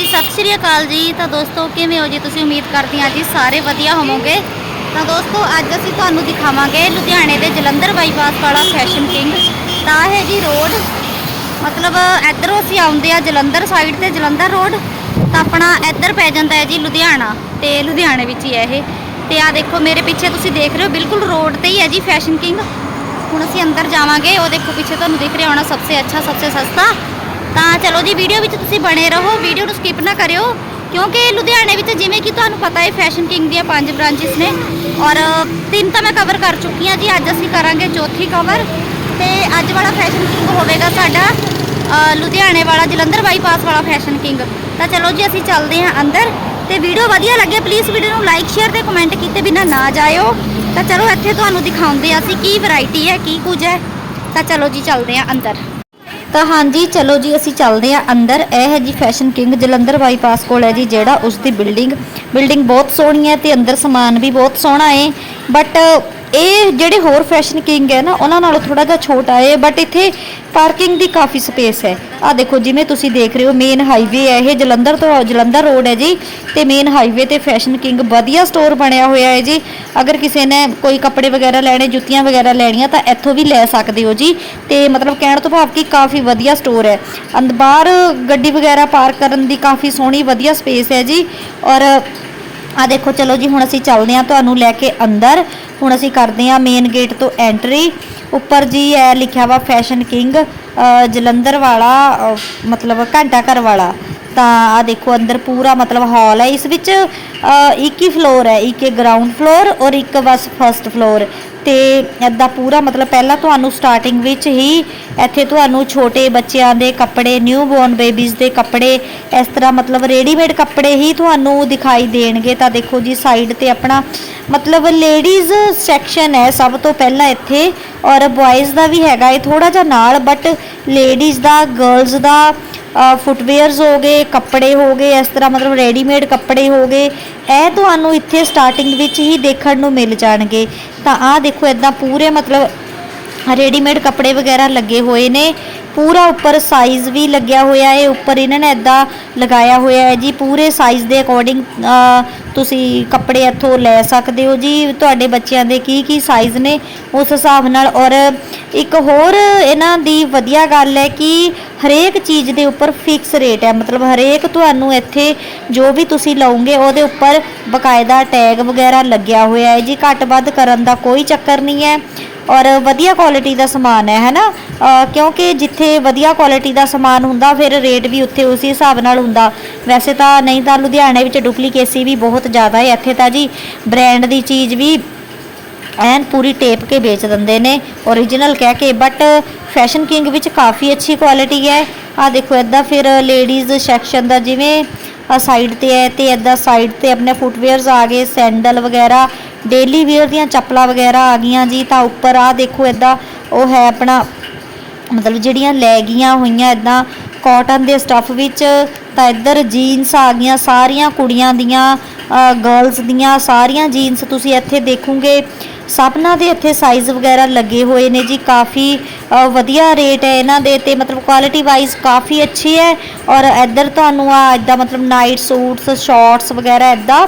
ਵਾਰੀ ਸਤਿ ਸ਼੍ਰੀ ਅਕਾਲ ਜੀ। ਤਾਂ ਦੋਸਤੋ, ਕਿਵੇਂ ਹੋ ਜੀ? ਤੁਸੀਂ ਉਮੀਦ ਕਰਦੀ ਹਾਂ ਜੀ ਸਾਰੇ ਵਧੀਆ ਹੋਵੋਗੇ। ਤਾਂ ਦੋਸਤੋ, ਅੱਜ ਅਸੀਂ ਤੁਹਾਨੂੰ ਦਿਖਾਵਾਂਗੇ ਲੁਧਿਆਣੇ ਦੇ ਜਲੰਧਰ ਬਾਈਪਾਸ ਵਾਲਾ ਫੈਸ਼ਨ ਕਿੰਗ। ਤਾਂ ਇਹ ਜੀ ਰੋਡ, ਮਤਲਬ ਇੱਧਰੋਂ ਅਸੀਂ ਆਉਂਦੇ ਆ ਜਲੰਧਰ ਸਾਈਡ ਤੇ, ਜਲੰਧਰ ਰੋਡ। ਤਾਂ ਆਪਣਾ ਇੱਧਰ ਪੈ ਜਾਂਦਾ ਹੈ ਜੀ ਲੁਧਿਆਣਾ ਤੇ ਲੁਧਿਆਣੇ ਵਿੱਚ ਹੀ ਹੈ ਇਹ। ਤੇ ਆ ਦੇਖੋ, ਮੇਰੇ ਪਿੱਛੇ ਤੁਸੀਂ ਦੇਖ ਰਹੇ ਹੋ, ਬਿਲਕੁਲ ਰੋਡ ਤੇ ਹੀ ਹੈ ਜੀ ਫੈਸ਼ਨ ਕਿੰਗ। ਹੁਣ ਅਸੀਂ ਅੰਦਰ ਜਾਵਾਂਗੇ, ਉਹ ਦੇਖੋ ਪਿੱਛੇ ਤੁਹਾਨੂੰ ਦਿਖ ਰਿਹਾ ਹੋਣਾ ਸਭ ਤੋਂ ਅੱਛਾ, ਸਭ ਤੋਂ ਸਸਤਾ। ਤਾਂ ਚਲੋ ਜੀ ਵੀਡੀਓ ਵਿੱਚ ਤੁਸੀਂ ਬਣੇ ਰਹੋ ਵੀਡੀਓ ਨੂੰ ਸਕਿਪ ਨਾ ਕਰਿਓ, ਕਿਉਂਕਿ ਲੁਧਿਆਣੇ ਵਿੱਚ ਜਿਵੇਂ ਕਿ ਤੁਹਾਨੂੰ ਪਤਾ ਹੈ ਫੈਸ਼ਨ ਕਿੰਗ ਦੀਆਂ ਪੰਜ ਬ੍ਰਾਂਚਿਸ ਨੇ। ਔਰ ਤਿੰਨ ਤਾਂ ਮੈਂ ਕਵਰ ਕਰ ਚੁੱਕੀ ਹਾਂ ਜੀ, ਅੱਜ ਅਸੀਂ ਕਰਾਂਗੇ ਚੌਥੀ ਕਵਰ ਤੇ ਅੱਜ ਵਾਲਾ ਫੈਸ਼ਨ ਕਿੰਗ ਹੋਵੇਗਾ ਸਾਡਾ ਲੁਧਿਆਣੇ ਵਾਲਾ ਜਲੰਧਰ ਬਾਈਪਾਸ ਵਾਲਾ ਫੈਸ਼ਨ ਕਿੰਗ ਤਾਂ ਚਲੋ ਜੀ, ਅਸੀਂ ਚੱਲਦੇ ਹਾਂ ਅੰਦਰ। ਤੇ ਵੀਡੀਓ ਵਧੀਆ ਲੱਗੇ ਪਲੀਜ਼ ਵੀਡੀਓ ਨੂੰ ਲਾਈਕ ਸ਼ੇਅਰ ਤੇ ਕਮੈਂਟ ਕੀਤੇ ਬਿਨਾ ਨਾ ਜਾਇਓ। ਤਾਂ ਚਲੋ, ਇੱਥੇ ਤੁਹਾਨੂੰ ਦਿਖਾਉਂਦੇ ਹਾਂ ਅਸੀਂ ਕੀ ਵੈਰਾਈਟੀ ਹੈ, ਕੀ ਕੁਝ ਹੈ। ਤਾਂ ਚਲੋ ਜੀ, ਚੱਲਦੇ ਹਾਂ ਅੰਦਰ। ਤਾਂ ਹਾਂਜੀ, ਚਲੋ ਜੀ, ਅਸੀਂ ਚੱਲਦੇ ਹਾਂ ਅੰਦਰ। ਇਹ ਹੈ ਜੀ ਫੈਸ਼ਨ ਕਿੰਗ ਜਲੰਧਰ ਬਾਈਪਾਸ ਕੋਲ ਹੈ ਜੀ, ਜਿਹੜਾ ਉਸ ਦੀ ਬਿਲਡਿੰਗ ਬਿਲਡਿੰਗ ਬਹੁਤ ਸੋਹਣੀ ਹੈ ਤੇ ਅੰਦਰ ਸਮਾਨ ਵੀ ਬਹੁਤ ਸੋਹਣਾ ਹੈ। ਬਟ ਇਹ ਜਿਹੜੇ ਹੋਰ ਫੈਸ਼ਨ ਕਿੰਗ ਹੈ ਨਾ, ਉਹਨਾਂ ਨਾਲੋਂ ਥੋੜਾ ਜਿਹਾ ਛੋਟਾ ਹੈ ਬਟ ਇੱਥੇ ਪਾਰਕਿੰਗ ਦੀ ਕਾਫੀ ਸਪੇਸ ਹੈ। ਆ ਦੇਖੋ, ਜਿਵੇਂ ਤੁਸੀਂ ਦੇਖ ਰਹੇ ਹੋ ਮੇਨ ਹਾਈਵੇ ਹੈ, ਇਹ ਜਲੰਧਰ ਤੋਂ ਜਲੰਧਰ ਰੋਡ ਹੈ ਜੀ, ਤੇ ਮੇਨ ਹਾਈਵੇ ਤੇ ਫੈਸ਼ਨ ਕਿੰਗ ਵਧੀਆ ਸਟੋਰ ਬਣਿਆ ਹੋਇਆ ਹੈ ਜੀ। ਅਗਰ ਕਿਸੇ ਨੇ ਕੋਈ ਕੱਪੜੇ ਵਗੈਰਾ ਲੈਣੇ, ਜੁੱਤੀਆਂ ਵਗੈਰਾ ਲੈਣੀਆਂ, ਤਾਂ ਇੱਥੋਂ ਵੀ ਲੈ ਸਕਦੇ ਹੋ ਜੀ। ਤੇ ਮਤਲਬ ਕਹਿਣ ਤੋਂ ਭਾਵ ਕਿ ਕਾਫੀ ਵਧੀਆ ਸਟੋਰ ਹੈ। ਅੰਦਰ ਬਾਹਰ ਗੱਡੀ ਵਗੈਰਾ ਪਾਰਕ ਕਰਨ ਦੀ ਕਾਫੀ ਸੋਹਣੀ, ਵਧੀਆ ਸਪੇਸ ਹੈ ਜੀ। ਔਰ ਆ ਦੇਖੋ, ਚਲੋ ਜੀ, ਹੁਣ ਅਸੀਂ ਚੱਲਦੇ ਹਾਂ ਤੁਹਾਨੂੰ ਲੈ ਕੇ ਅੰਦਰ। ਹੁਣ ਅਸੀਂ ਕਰਦੇ ਹਾਂ ਮੇਨ ਗੇਟ ਤੋਂ ਐਂਟਰੀ ਉੱਪਰ ਜੀ ਹੈ ਲਿਖਿਆ ਵਾ ਫੈਸ਼ਨ ਕਿੰਗ ਜਲੰਧਰ ਵਾਲਾ ਮਤਲਬ ਘੰਟਾ ਘਰ ਵਾਲਾ। ਤਾਂ ਆ ਦੇਖੋ, ਅੰਦਰ ਪੂਰਾ ਮਤਲਬ ਹਾਲ ਹੈ ਇਸ ਵਿੱਚ ਇੱਕ ਹੀ ਫਲੋਰ ਹੈ, ਇੱਕ ਗਰਾਊਂਡ ਫਲੋਰ ਔਰ ਇੱਕ ਬਸ ਫਰਸਟ ਫਲੋਰ ਤੇ ਐਦਾਂ ਪੂਰਾ ਮਤਲਬ ਪਹਿਲਾਂ ਤੁਹਾਨੂੰ ਸਟਾਰਟਿੰਗ ਵਿੱਚ ਹੀ ਇੱਥੇ ਤੁਹਾਨੂੰ ਛੋਟੇ ਬੱਚਿਆਂ ਦੇ ਕੱਪੜੇ ਨਿਊ ਬੋਰਨ ਬੇਬੀਜ਼ ਦੇ ਕੱਪੜੇ, ਇਸ ਤਰ੍ਹਾਂ ਮਤਲਬ ਰੈਡੀਮੇਡ ਕੱਪੜੇ ਹੀ ਤੁਹਾਨੂੰ ਦਿਖਾਈ ਦੇਣਗੇ। ਤਾਂ ਦੇਖੋ ਜੀ ਸਾਈਡ ਤੇ ਆਪਣਾ ਮਤਲਬ ਲੇਡੀਜ਼ ਸੈਕਸ਼ਨ ਹੈ, ਸਭ ਤੋਂ ਪਹਿਲਾਂ ਇੱਥੇ ਔਰ ਬॉयਜ਼ ਦਾ ਵੀ ਹੈਗਾ ਇਹ ਥੋੜਾ ਜਿਹਾ ਨਾਲ ਬਟ ਲੇਡੀਜ਼ ਦਾ ਗਰਲਜ਼ ਦਾ ਫੁੱਟਵੇਅਰਸ ਹੋ ਗਏ, ਕੱਪੜੇ ਹੋ ਗਏ, ਇਸ ਤਰ੍ਹਾਂ ਮਤਲਬ ਰੈਡੀਮੇਡ ਕੱਪੜੇ ਹੋ ਗਏ। ਇਹ ਤੁਹਾਨੂੰ ਇੱਥੇ ਸਟਾਰਟਿੰਗ ਵਿੱਚ ਹੀ ਦੇਖਣ ਨੂੰ ਮਿਲ ਜਾਣਗੇ। ਤਾਂ ਆਹ ਦੇਖੋ ਇਦਾਂ ਪੂਰੇ ਮਤਲਬ ਰੈਡੀਮੇਡ ਕੱਪੜੇ ਵਗੈਰਾ ਲੱਗੇ ਹੋਏ ਨੇ। ਪੂਰਾ ਉੱਪਰ ਸਾਈਜ਼ ਵੀ ਲੱਗਿਆ ਹੋਇਆ ਹੈ। ਉੱਪਰ ਇਹਨਾਂ ਨੇ ਇਦਾਂ ਲਗਾਇਆ ਹੋਇਆ ਹੈ ਜੀ। ਪੂਰੇ ਸਾਈਜ਼ ਦੇ ਅਕੋਰਡਿੰਗ ਤੁਸੀਂ ਕੱਪੜੇ ਇੱਥੋਂ ਲੈ ਸਕਦੇ ਹੋ ਜੀ। ਤੁਹਾਡੇ ਬੱਚਿਆਂ ਦੇ ਕੀ ਕੀ ਸਾਈਜ਼ ਨੇ, ਉਸ ਹਿਸਾਬ ਨਾਲ। ਔਰ ਇੱਕ ਹੋਰ ਇਹਨਾਂ ਦੀ ਵਧੀਆ ਗੱਲ ਹੈ ਕਿ ਹਰੇਕ ਚੀਜ਼ ਦੇ ਉੱਪਰ ਫਿਕਸ ਰੇਟ ਹੈ। ਮਤਲਬ ਹਰੇਕ ਤੁਹਾਨੂੰ ਇੱਥੇ ਜੋ ਵੀ ਤੁਸੀਂ ਲਓਗੇ, ਉਹਦੇ ਉੱਪਰ ਬਕਾਇਦਾ ਟੈਗ ਵਗੈਰਾ ਲੱਗਿਆ ਹੋਇਆ ਹੈ ਜੀ। ਘੱਟ ਵੱਧ ਕਰਨ ਦਾ ਕੋਈ ਚੱਕਰ ਨਹੀਂ ਹੈ। ਔਰ ਵਧੀਆ ਕੁਆਲਿਟੀ ਦਾ ਸਮਾਨ ਹੈ ਹੈਨਾ? ਅ, ਕਿਉਂਕਿ ਜਿੱਥੇ ਵਧੀਆ ਕੁਆਲਿਟੀ ਦਾ ਸਮਾਨ ਹੁੰਦਾ ਫਿਰ ਰੇਟ ਵੀ ਉੱਥੇ ਉਸੇ ਹਿਸਾਬ ਨਾਲ ਹੁੰਦਾ। ਵੈਸੇ ਤਾਂ ਨਹੀਂ ਤਾਂ ਲੁਧਿਆਣੇ ਵਿੱਚ ਡੁਪਲੀਕੇਸੀ ਵੀ ਬਹੁਤ ਜ਼ਿਆਦਾ ਹੈ। ਇੱਥੇ ਤਾਂ ਜੀ ਬ੍ਰਾਂਡ ਦੀ ਚੀਜ਼ ਵੀ ਐਨ ਪੂਰੀ ਟੇਪ ਕੇ ਵੇਚ ਦਿੰਦੇ ਨੇ origignal ਕਹਿ ਕੇ। ਬਟ ਫੈਸ਼ਨ ਕਿੰਗ ਵਿੱਚ ਕਾਫੀ ਅੱਛੀ ਕੁਆਲਿਟੀ ਹੈ। ਆ ਦੇਖੋ ਇਦਾਂ ਫਿਰ ਲੇਡੀਜ਼ ਸੈਕਸ਼ਨ ਦਾ ਜਿਵੇਂ ਸਾਈਡ ਤੇ ਹੈ ਤੇ ਇਦਾਂ ਸਾਈਡ ਤੇ ਆਪਣੇ ਫੁੱਟਵੇਅਰਸ ਆ ਗਏ ਸੈਂਡਲ ਵਗੈਰਾ ਡੇਲੀ ਵੇਅਰ ਦੀਆਂ ਚੱਪਲਾਂ ਵਗੈਰਾ ਆ ਗਈਆਂ ਜੀ, ਤਾਂ ਉੱਪਰ ਆ ਦੇਖੋ ਇਦਾਂ ਉਹ ਹੈ ਆਪਣਾ, ਮਤਲਬ ਜਿਹੜੀਆਂ ਲੈ ਗਈਆਂ ਹੋਈਆਂ ਇਦਾਂ ਕਾਟਨ ਦੇ ਸਟੱਫ ਵਿੱਚ, ਤਾਂ ਇੱਧਰ ਜੀਨਸ ਆ ਗਈਆਂ, ਸਾਰੀਆਂ ਕੁੜੀਆਂ ਦੀਆਂ ਗਰਲਸ ਦੀਆਂ ਸਾਰੀਆਂ ਜੀਨਸ ਤੁਸੀਂ ਇੱਥੇ ਦੇਖੋਗੇ। ਸਭਨਾਂ ਦੇ ਇੱਥੇ ਸਾਈਜ਼ ਵਗੈਰਾ ਲੱਗੇ ਹੋਏ ਨੇ ਜੀ, ਕਾਫੀ ਵਧੀਆ ਰੇਟ ਹੈ ਇਹਨਾਂ ਦੇ ਤੇ ਮਤਲਬ ਕੁਆਲਿਟੀ ਵਾਈਜ਼ ਕਾਫੀ ਅੱਛੀ ਹੈ ਔਰ ਇੱਧਰ ਤੁਹਾਨੂੰ ਆ ਇਦਾਂ ਮਤਲਬ ਨਾਈਟ ਸੂਟਸ ਸ਼ਾਰਟਸ ਵਗੈਰਾ ਇਦਾਂ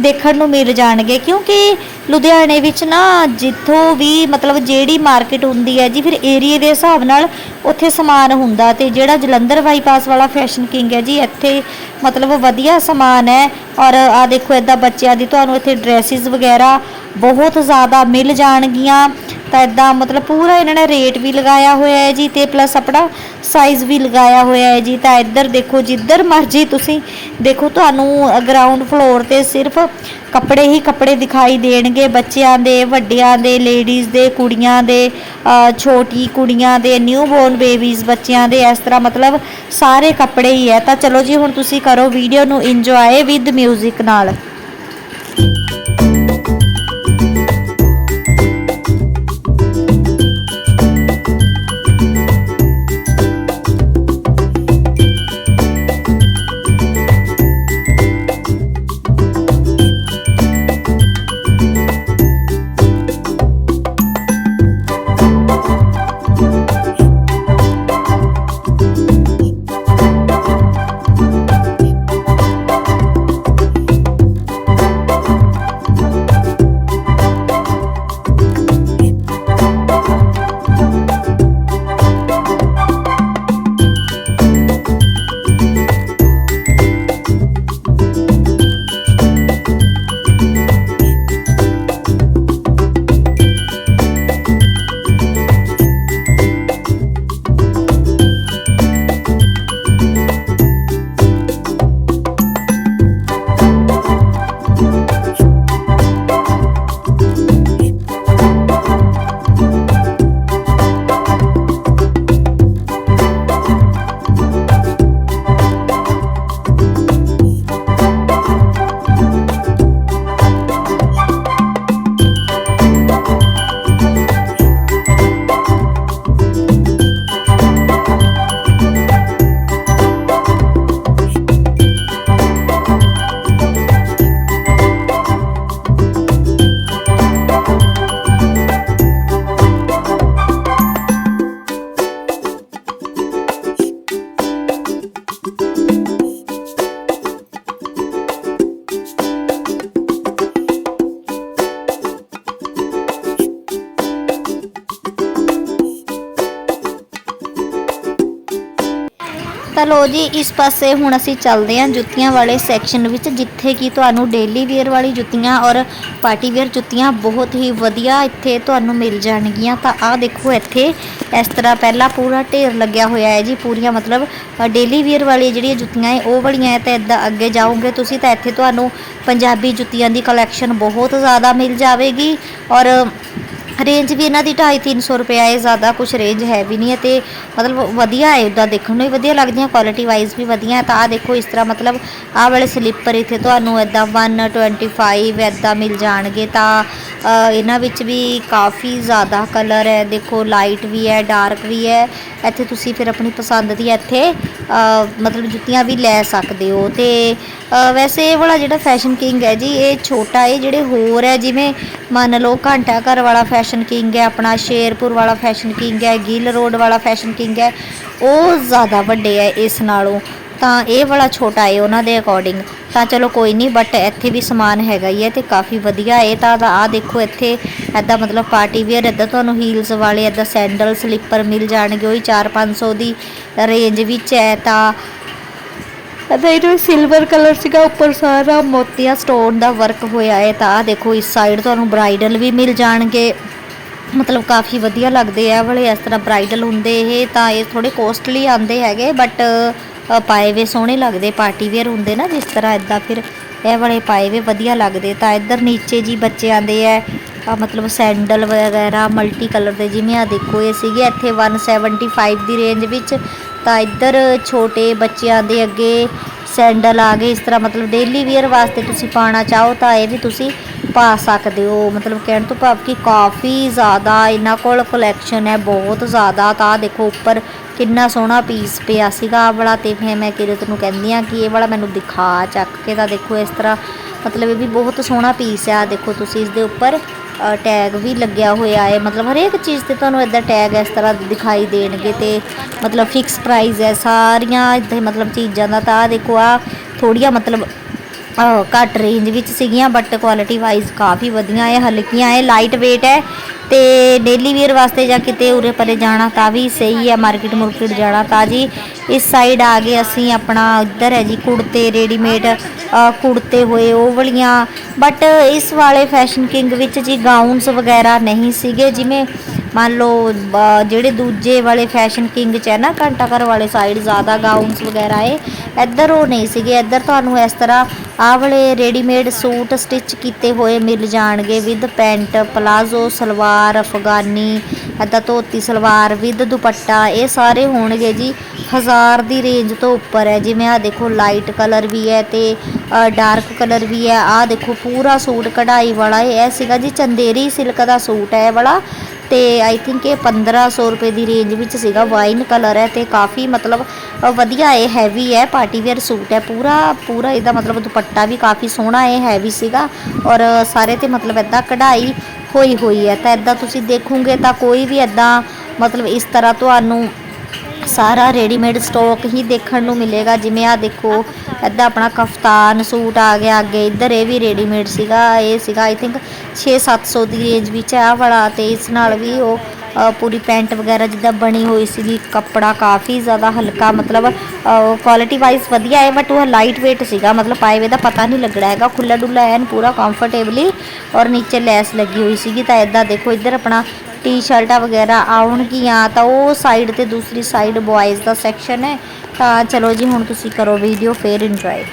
ਦੇਖਣ ਨੂੰ ਮਿਲ ਜਾਣਗੇ ਕਿਉਂਕਿ ਲੁਧਿਆਣੇ ਵਿੱਚ ਨਾ ਜਿੱਥੋਂ ਵੀ ਮਤਲਬ ਜਿਹੜੀ ਮਾਰਕੀਟ ਹੁੰਦੀ ਹੈ ਜੀ, ਫਿਰ ਏਰੀਏ ਦੇ ਹਿਸਾਬ ਨਾਲ ਉੱਥੇ ਸਮਾਨ ਹੁੰਦਾ ਤੇ ਜਿਹੜਾ ਜਲੰਧਰ ਬਾਈਪਾਸ ਵਾਲਾ ਫੈਸ਼ਨ ਕਿੰਗ ਹੈ ਜੀ, ਇੱਥੇ ਮਤਲਬ ਵਧੀਆ ਸਮਾਨ ਹੈ ਔਰ ਆ ਦੇਖੋ ਇਦਾਂ ਬੱਚਿਆਂ ਦੀ ਤੁਹਾਨੂੰ ਇੱਥੇ ਡਰੈਸਿਸ ਵਗੈਰਾ ਬਹੁਤ ਜ਼ਿਆਦਾ ਮਿਲ ਜਾਣਗੀਆਂ। ਤਾਂ ਇਦਾਂ ਮਤਲਬ ਪੂਰਾ ਇਹਨਾਂ ਨੇ ਰੇਟ ਵੀ ਲਗਾਇਆ ਹੋਇਆ ਹੈ ਜੀ ਤੇ ਪਲੱਸ ਆਪਣਾ ਸਾਈਜ਼ ਵੀ ਲਗਾਇਆ ਹੋਇਆ ਹੈ ਜੀ। ਤਾਂ ਇੱਧਰ ਦੇਖੋ, ਜਿੱਧਰ ਮਰਜ਼ੀ ਤੁਸੀਂ ਦੇਖੋ, ਤੁਹਾਨੂੰ ਗਰਾਊਂਡ ਫਲੋਰ ਤੇ ਸਿਰਫ ਕੱਪੜੇ ਹੀ ਕੱਪੜੇ ਦਿਖਾਈ ਦੇਣਗੇ। ਬੱਚਿਆਂ ਦੇ, ਵੱਡਿਆਂ ਦੇ ਲੇਡੀਜ਼ ਦੇ, ਕੁੜੀਆਂ ਦੇ ਛੋਟੀ ਕੁੜੀਆਂ ਦੇ ਨਿਊ ਬੋਰਨ ਬੇਬੀਜ਼ ਬੱਚਿਆਂ ਦੇ, ਇਸ ਤਰ੍ਹਾਂ ਮਤਲਬ ਸਾਰੇ ਕੱਪੜੇ ਹੀ ਹੈ। ਤਾਂ ਚਲੋ ਜੀ, ਹੁਣ ਤੁਸੀਂ ਕਰੋ ਵੀਡੀਓ ਨੂੰ ਇੰਜੋਏ ਵਿਦ 뮤직 ਨਾਲ। ਤਾਂ ਜੀ, ਇਸ ਪਾਸੇ ਹੁਣ ਅਸੀਂ ਚੱਲਦੇ ਹਾਂ ਜੁੱਤੀਆਂ ਵਾਲੇ ਸੈਕਸ਼ਨ ਵਿੱਚ, ਜਿੱਥੇ ਕਿ ਤੁਹਾਨੂੰ ਡੇਲੀ ਵੇਅਰ ਵਾਲੀ ਜੁੱਤੀਆਂ ਔਰ ਪਾਰਟੀ ਵੇਅਰ ਜੁੱਤੀਆਂ ਬਹੁਤ ਹੀ ਵਧੀਆ ਇੱਥੇ ਤੁਹਾਨੂੰ ਮਿਲ ਜਾਣਗੀਆਂ। ਤਾਂ ਆਹ ਦੇਖੋ ਇੱਥੇ, ਇਸ ਤਰ੍ਹਾਂ ਪਹਿਲਾਂ ਪੂਰਾ ਢੇਰ ਲੱਗਿਆ ਹੋਇਆ ਹੈ ਜੀ, ਪੂਰੀਆਂ ਮਤਲਬ ਡੇਲੀ ਵੇਅਰ ਵਾਲੀ ਜਿਹੜੀਆਂ ਜੁੱਤੀਆਂ ਹੈ, ਉਹ ਵਾਲੀਆਂ ਹੈ, ਤਾਂ ਇੱਦਾਂ ਅੱਗੇ ਜਾਓਗੇ ਤੁਸੀਂ ਤਾਂ ਇੱਥੇ ਤੁਹਾਨੂੰ ਪੰਜਾਬੀ ਜੁੱਤੀਆਂ ਦੀ ਕਲੈਕਸ਼ਨ ਬਹੁਤ ਜ਼ਿਆਦਾ ਮਿਲ ਜਾਵੇਗੀ ਔਰ ਰੇਂਜ ਵੀ ਇਹਨਾਂ ਦੀ 250 ਰੁਪਏ ਹੈ ਜ਼ਿਆਦਾ ਕੁਝ ਰੇਂਜ ਹੈ ਵੀ ਨਹੀਂ ਹੈ ਤੇ ਮਤਲਬ ਵਧੀਆ ਹੈ ਉਹਦਾ ਦੇਖਣ ਨੂੰ ਵੀ ਵਧੀਆ ਲੱਗਦੀਆਂ ਕੁਆਲਿਟੀ ਵਾਈਜ਼ ਵੀ ਵਧੀਆ ਹੈ। ਤਾਂ ਆ ਦੇਖੋ ਇਸ ਤਰ੍ਹਾਂ ਮਤਲਬ ਆਹ ਵਾਲੇ ਸਲੀਪਰ ਇੱਥੇ ਤੁਹਾਨੂੰ ਇਦਾਂ 125 ਇਦਾਂ ਮਿਲ ਜਾਣਗੇ। ਤਾਂ ਇਹਨਾਂ ਵਿੱਚ ਵੀ ਕਾਫੀ ਜ਼ਿਆਦਾ ਕਲਰ ਹੈ। ਦੇਖੋ ਲਾਈਟ ਵੀ ਹੈ ਡਾਰਕ ਵੀ ਹੈ। ਇੱਥੇ ਤੁਸੀਂ ਫਿਰ ਆਪਣੀ ਪਸੰਦ ਦੀ ਇੱਥੇ ਮਤਲਬ ਜੁੱਤੀਆਂ ਵੀ ਲੈ ਸਕਦੇ ਹੋ। ਤੇ ਵੈਸੇ ਇਹ ਵਾਲਾ ਜਿਹੜਾ ਫੈਸ਼ਨ ਕਿੰਗ ਹੈ ਜੀ, ਇਹ ਛੋਟਾ ਹੈ ਜਿਹੜੇ ਹੋਰ ਹੈ, ਜਿਵੇਂ ਮੰਨ ਲਓ ਘੰਟਾ ਘਰ ਵਾਲਾ ਫੈਸ਼ਨ ਕਿੰਗ ਹੈ, ਆਪਣਾ ਸ਼ੇਰਪੁਰ ਵਾਲਾ ਫੈਸ਼ਨ ਕਿੰਗ ਹੈ, ਗਿੱਲ ਰੋਡ ਵਾਲਾ ਫੈਸ਼ਨ ਕਿੰਗ ਹੈ, ਉਹ ਜ਼ਿਆਦਾ ਵੱਡੇ ਹੈ ਇਸ ਨਾਲੋਂ। ਤਾਂ ਇਹ ਵਾਲਾ ਛੋਟਾ ਏ ਉਹਨਾਂ ਦੇ ਅਕੋਰਡਿੰਗ ਤਾਂ ਚਲੋ ਕੋਈ ਨਹੀਂ ਬਟ ਇੱਥੇ ਵੀ ਸਮਾਨ ਹੈਗਾ ਹੀ ਹੈ ਤੇ ਕਾਫੀ ਵਧੀਆ ਏ ਤਾਂ ਆ ਦੇਖੋ, ਇੱਥੇ ਐਦਾਂ ਮਤਲਬ ਪਾਰਟੀ ਵੇਅਰ ਐਦਾਂ ਤੁਹਾਨੂੰ ਹੀਲਸ ਵਾਲੇ ਐਦਾਂ ਸੈਂਡਲ ਸਲੀਪਰ ਮਿਲ ਜਾਣਗੇ। ਉਹੀ 4-500 ਦੀ ਰੇਂਜ ਵਿੱਚ ਹੈ ਤਾਂ। ਅਤੇ ਇਹ ਸਿਲਵਰ ਕਲਰ ਸੀਗਾ, ਉੱਪਰ ਸਾਰਾ ਮੋਤੀਆ ਸਟੋਨ ਦਾ ਵਰਕ ਹੋਇਆ ਹੈ। ਤਾਂ ਆਹ ਦੇਖੋ, ਇਸ ਸਾਈਡ ਤੁਹਾਨੂੰ ਬ੍ਰਾਈਡਲ ਵੀ ਮਿਲ ਜਾਣਗੇ। ਮਤਲਬ ਕਾਫੀ ਵਧੀਆ ਲੱਗਦੇ ਆ ਵਾਲੇ, ਇਸ ਤਰ੍ਹਾਂ ਬ੍ਰਾਈਡਲ ਹੁੰਦੇ ਇਹ ਤਾਂ ਇਹ ਥੋੜੇ ਕੋਸਟਲੀ ਆਉਂਦੇ ਹੈਗੇ ਬਟ ਪਾਏ ਵੇ ਸੋਹਣੇ ਲੱਗਦੇ, ਪਾਰਟੀ ਵੇਅਰ ਹੁੰਦੇ ਨਾ ਜਿਸ ਤਰ੍ਹਾਂ ਇਦਾਂ ਫਿਰ ਇਹ ਵਾਲੇ ਪਾਏ ਵੇ ਵਧੀਆ ਲੱਗਦੇ। ਤਾਂ ਇੱਧਰ ਨੀਚੇ ਜੀ ਬੱਚੇ ਆਂਦੇ ਆ ਆ ਮਤਲਬ ਸੈਂਡਲ ਵਗੈਰਾ ਮਲਟੀ ਕਲਰ ਦੇ ਜਿਵੇਂ ਆ ਦੇਖੋ ਇਹ ਸੀਗੇ ਇੱਥੇ 175 ਦੀ ਰੇਂਜ ਵਿੱਚ। ਤਾਂ ਇੱਧਰ ਛੋਟੇ ਬੱਚਿਆਂ ਦੇ ਅੱਗੇ ਸੈਂਡਲ ਆ ਗਏ। ਇਸ ਤਰ੍ਹਾਂ ਮਤਲਬ ਡੇਲੀ ਵੇਅਰ ਵਾਸਤੇ ਤੁਸੀਂ ਪਾਣਾ ਚਾਹੋ ਤਾਂ ਇਹ ਵੀ ਤੁਸੀਂ ਪਾ ਸਕਦੇ ਹੋ। ਮਤਲਬ ਕਹਿਣ ਤੋਂ ਭਾਵ ਕਿ ਕਾਫੀ ਜ਼ਿਆਦਾ ਇਹਨਾਂ ਕੋਲ ਕਲੈਕਸ਼ਨ ਹੈ, ਬਹੁਤ ਜ਼ਿਆਦਾ। ਤਾਂ ਦੇਖੋ ਉੱਪਰ ਕਿੰਨਾ ਸੋਹਣਾ ਪੀਸ ਪਿਆ ਸੀਗਾ ਆਹ ਵਾਲਾ ਤੇ ਫਿਰ ਮੈਂ ਕਿਰਤ ਨੂੰ ਕਹਿੰਦੀ ਆ ਕਿ ਇਹ ਵਾਲਾ ਮੈਨੂੰ ਦਿਖਾ, ਚੱਕ ਕੇ ਤਾਂ ਦੇਖੋ ਇਸ ਤਰ੍ਹਾਂ, ਮਤਲਬ ਇਹ ਵੀ ਬਹੁਤ ਸੋਹਣਾ ਪੀਸ ਆ, ਦੇਖੋ ਤੁਸੀਂ ਇਸ ਦੇ ਉੱਪਰ ਟੈਗ ਵੀ ਲੱਗਿਆ ਹੋਇਆ ਹੈ, ਮਤਲਬ ਹਰੇਕ ਚੀਜ਼ ਤੇ ਤੁਹਾਨੂੰ ਇਦਾਂ ਟੈਗ ਇਸ ਤਰ੍ਹਾਂ ਦਿਖਾਈ ਦੇਣਗੇ ਤੇ ਮਤਲਬ ਫਿਕਸ ਪ੍ਰਾਈਸ ਹੈ, ਸਾਰੀਆਂ ਇੱਥੇ ਮਤਲਬ ਚੀਜ਼ਾਂ ਦਾ ਤਾਂ ਆਹ ਦੇਖੋ ਆ ਥੋੜੀਆਂ ਮਤਲਬ ਘੱਟ ਰੇਂਜ ਵਿੱਚ ਸੀਗੀਆਂ ਬਟ ਕੁਆਲਿਟੀ ਵਾਈਜ਼ ਕਾਫੀ ਵਧੀਆ ਹੈ ਹਲਕੀਆਂ ਹੈ ਲਾਈਟ weight ਹੈ ਤੇ ਡੇਲੀ ਵੇਅਰ ਵਾਸਤੇ ਜਾਂ ਕਿਤੇ ਉਰੇ ਪਰੇ ਜਾਣਾ ਤਾਂ ਵੀ ਸਹੀ ਹੈ ਮਾਰਕੀਟ ਮੁਰਕੀਟ ਜਾਣਾ ਤਾਂ ਜੀ। ਇਸ ਸਾਈਡ ਆ ਗਏ ਅਸੀਂ ਆਪਣਾ ਇੱਧਰ ਹੈ ਜੀ, ਕੁੜਤੇ ਰੈਡੀਮੇਡ ਕੁੜਤੇ ਹੋਏ, ਉਹ ਵਾਲੀਆਂ। ਬਟ ਇਸ ਵਾਲੇ ਫੈਸ਼ਨ ਕਿੰਗ ਵਿੱਚ ਜੀ ਗਾਊਨਸ ਵਗੈਰਾ ਨਹੀਂ ਸੀਗੇ, ਜਿਵੇਂ ਮੰਨ ਲਓ ਜਿਹੜੇ ਦੂਜੇ ਵਾਲੇ ਫੈਸ਼ਨ ਕਿੰਗ ਚ ਹੈ ਨਾ, ਘੰਟਾ ਘਰ ਵਾਲੇ ਸਾਈਡ ਜ਼ਿਆਦਾ ਗਾਊਨਸ ਵਗੈਰਾ ਏ ਇੱਧਰ ਉਹ ਨਹੀਂ ਸੀਗੇ। ਇੱਧਰ ਤੁਹਾਨੂੰ ਇਸ ਤਰ੍ਹਾਂ ਆਹ ਵਾਲੇ ਰੈਡੀਮੇਡ ਸੂਟ ਸਟਿਚ ਕੀਤੇ ਹੋਏ ਮਿਲ ਜਾਣਗੇ ਵਿਦ ਪੈਂਟ ਪਲਾਜ਼ੋ ਸਲਵਾਰ, ਅਫਗਾਨੀ ਇੱਦਾਂ ਧੋਤੀ ਸਲਵਾਰ ਵਿਦ ਦੁਪੱਟਾ, ਇਹ ਸਾਰੇ ਹੋਣਗੇ ਜੀ ਹਜ਼ਾਰ ਦੀ ਰੇਂਜ ਤੋਂ ਉੱਪਰ ਹੈ। ਜਿਵੇਂ ਆ ਦੇਖੋ ਲਾਈਟ ਕਲਰ ਵੀ ਹੈ ਤੇ ਡਾਰਕ ਕਲਰ ਵੀ ਹੈ। ਆ ਦੇਖੋ, ਪੂਰਾ ਸੂਟ ਕਢਾਈ ਵਾਲਾ ਇਹ ਸੀਗਾ ਜੀ ਚੰਦੇਰੀ ਸਿਲਕ ਦਾ ਸੂਟ ਹੈ ਇਹ ਵਾਲਾ। ਤੇ ਆਈ ਥਿੰਕ ਇਹ 1500 ਰੁਪਏ ਦੀ ਰੇਂਜ ਵਿੱਚ ਸੀਗਾ। ਵਾਈਨ ਕਲਰ ਹੈ ਤੇ ਕਾਫੀ ਮਤਲਬ ਵਧੀਆ ਹੈ ਹੈਵੀ ਹੈ। ਪਾਰਟੀ ਵੇਅਰ ਸੂਟ ਹੈ। ਪੂਰਾ ਪੂਰਾ ਇਹਦਾ ਮਤਲਬ ਦੁਪੱਟਾ ਵੀ ਕਾਫੀ ਸੋਹਣਾ ਹੈ ਹੈਵੀ ਸੀਗਾ। ਔਰ ਸਾਰੇ ਤੇ ਮਤਲਬ ਇਦਾਂ ਕਢਾਈ ਹੋਈ ਹੋਈ ਹੈ। ਤਾਂ ਇਦਾਂ ਤੁਸੀਂ ਦੇਖੋਗੇ ਤਾਂ ਕੋਈ ਵੀ ਇਦਾਂ ਮਤਲਬ ਇਸ ਤਰ੍ਹਾਂ ਤੁਹਾਨੂੰ ਸਾਰਾ ਰੈਡੀਮੇਡ ਸਟਾਕ ਹੀ ਦੇਖਣ ਨੂੰ ਮਿਲੇਗਾ। ਜਿਵੇਂ ਆ ਦੇਖੋ, ਇੱਦਾਂ ਆਪਣਾ ਕਫਤਾਨ ਸੂਟ ਆ ਗਿਆ ਅੱਗੇ। ਇੱਧਰ ਇਹ ਵੀ ਰੈਡੀਮੇਡ ਸੀਗਾ। ਇਹ ਸੀਗਾ ਆਈ ਥਿੰਕ 6-700 ਦੀ ਰੇਂਜ ਵਿੱਚ ਆ ਵਾਲਾ ਤੇ ਇਸ ਨਾਲ ਵੀ ਉਹ ਪੂਰੀ ਪੈਂਟ ਵਗੈਰਾ ਜਿੱਦਾਂ ਬਣੀ ਹੋਈ ਸੀਗੀ। ਕੱਪੜਾ ਕਾਫੀ ਜ਼ਿਆਦਾ ਹਲਕਾ, ਮਤਲਬ ਕੁਆਲਿਟੀ ਵਾਈਜ਼ ਵਧੀਆ ਹੈ ਬਟ ਉਹ ਲਾਈਟ weight ਸੀਗਾ। ਮਤਲਬ ਪਾਏ ਵੇ ਦਾ ਪਤਾ ਨਹੀਂ ਲੱਗਣਾ ਹੈਗਾ। ਖੁੱਲਾ ਡੁੱਲਾ ਐਨ ਪੂਰਾ ਕੰਫਰਟੇਬਲੀ ਔਰ ਨੀਚੇ ਲੈਸ ਲੱਗੀ ਹੋਈ ਸੀਗੀ। ਤਾਂ ਇਦਾਂ ਦੇਖੋ, ਇੱਧਰ ਆਪਣਾ ਟੀ-ਸ਼ਰਟਾਂ ਵਗੈਰਾ ਆਉਣਗੀਆਂ, ਤਾਂ ਉਹ ਸਾਈਡ ਤੇ ਦੂਸਰੀ ਸਾਈਡ ਬॉयਜ਼ ਦਾ ਸੈਕਸ਼ਨ ਹੈ। ਤਾਂ ਚਲੋ ਜੀ, ਹੁਣ ਤੁਸੀਂ ਕਰੋ ਵੀਡੀਓ ਫੇਰ ਇੰਜੋਏ